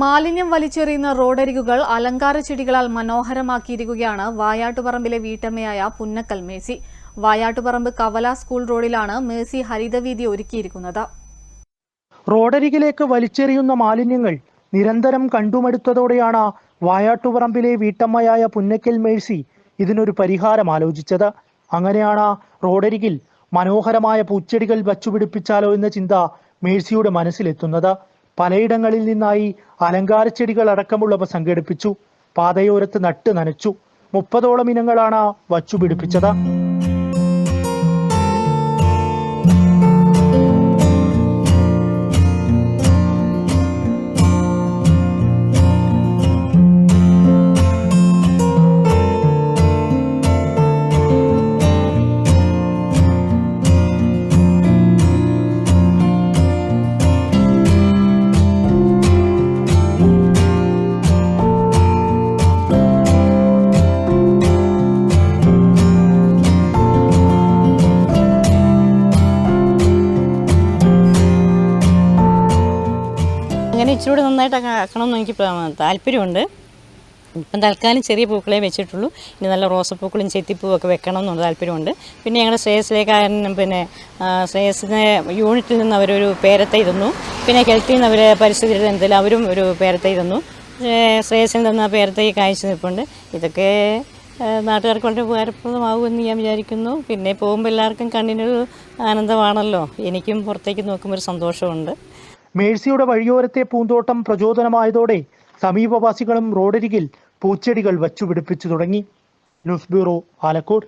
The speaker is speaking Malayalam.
മാലിന്യം വലിച്ചെറിയുന്ന റോഡരികുകൾ അലങ്കാര ചെടികളാൽ മനോഹരമാക്കിയിരിക്കുകയാണ് വായാട്ടുപറമ്പിലെ വീട്ടമ്മയായ പുന്നക്കൽ മേസി വായാട്ടുപറമ്പ് കവല സ്കൂൾ റോഡിലാണ് മേസി ഹരിതവീതി ഒരുക്കിയിരിക്കുന്നത്. റോഡരികിലേക്ക് വലിച്ചെറിയുന്ന മാലിന്യങ്ങൾ നിരന്തരം കണ്ടുമടുത്തതോടെയാണ് വായാട്ടുപറമ്പിലെ വീട്ടമ്മയായ പുന്നക്കൽ മേഴ്സി ഇതിനൊരു പരിഹാരം ആലോചിച്ചത്. അങ്ങനെയാണ് റോഡരികിൽ മനോഹരമായ പൂച്ചെടികൾ വച്ചുപിടിപ്പിച്ചാലോ എന്ന ചിന്ത മേഴ്സിയുടെ മനസ്സിലെത്തുന്നത്. പലയിടങ്ങളിൽ നിന്നായി അലങ്കാര ചെടികൾ അടക്കമുള്ളവ സംഘടിപ്പിച്ചു. പാതയോരത്ത് നട്ട് നനച്ചു. മുപ്പതോളം ഇനങ്ങളാണ് വച്ചുപിടിപ്പിച്ചത്. അങ്ങനെ ഇച്ചിരി നന്നായിട്ട് ആക്കണമെന്ന് എനിക്ക് പ്ര- താല്പര്യമുണ്ട്. ഇപ്പം തൽക്കാലം ചെറിയ പൂക്കളെ വെച്ചിട്ടുള്ളൂ. ഇനി നല്ല റോസപ്പൂക്കളും ചെത്തിപ്പൂവും ഒക്കെ വെക്കണം എന്നുള്ള താല്പര്യമുണ്ട്. പിന്നെ ഞങ്ങളുടെ ശ്രേയസിലേക്കാരനും പിന്നെ ശ്രേയസിനെ യൂണിറ്റിൽ നിന്ന് അവരൊരു പേരത്തെ തന്നു. പിന്നെ കെൽത്തിൽ നിന്ന് അവർ പരിസ്ഥിതി എന്തെങ്കിലും അവരും ഒരു പേരത്തെ തന്നു. ശ്രേയസിന് തന്ന പേരത്തെ കാഴ്ച നിൽപ്പുണ്ട്. ഇതൊക്കെ നാട്ടുകാർക്ക് വളരെ ഉപകാരപ്രദമാകുമെന്ന് ഞാൻ വിചാരിക്കുന്നു. പിന്നെ പോകുമ്പോൾ എല്ലാവർക്കും കണ്ണിനൊരു ആനന്ദമാണല്ലോ. എനിക്കും പുറത്തേക്ക് നോക്കുമ്പോൾ ഒരു സന്തോഷമുണ്ട്. മേഴ്സിയുടെ വഴിയോരത്തെ പൂന്തോട്ടം പ്രചോദനമായതോടെ സമീപവാസികളും റോഡരികിൽ പൂച്ചെടികൾ വച്ചുപിടിപ്പിച്ചു തുടങ്ങി. News bureau Alakode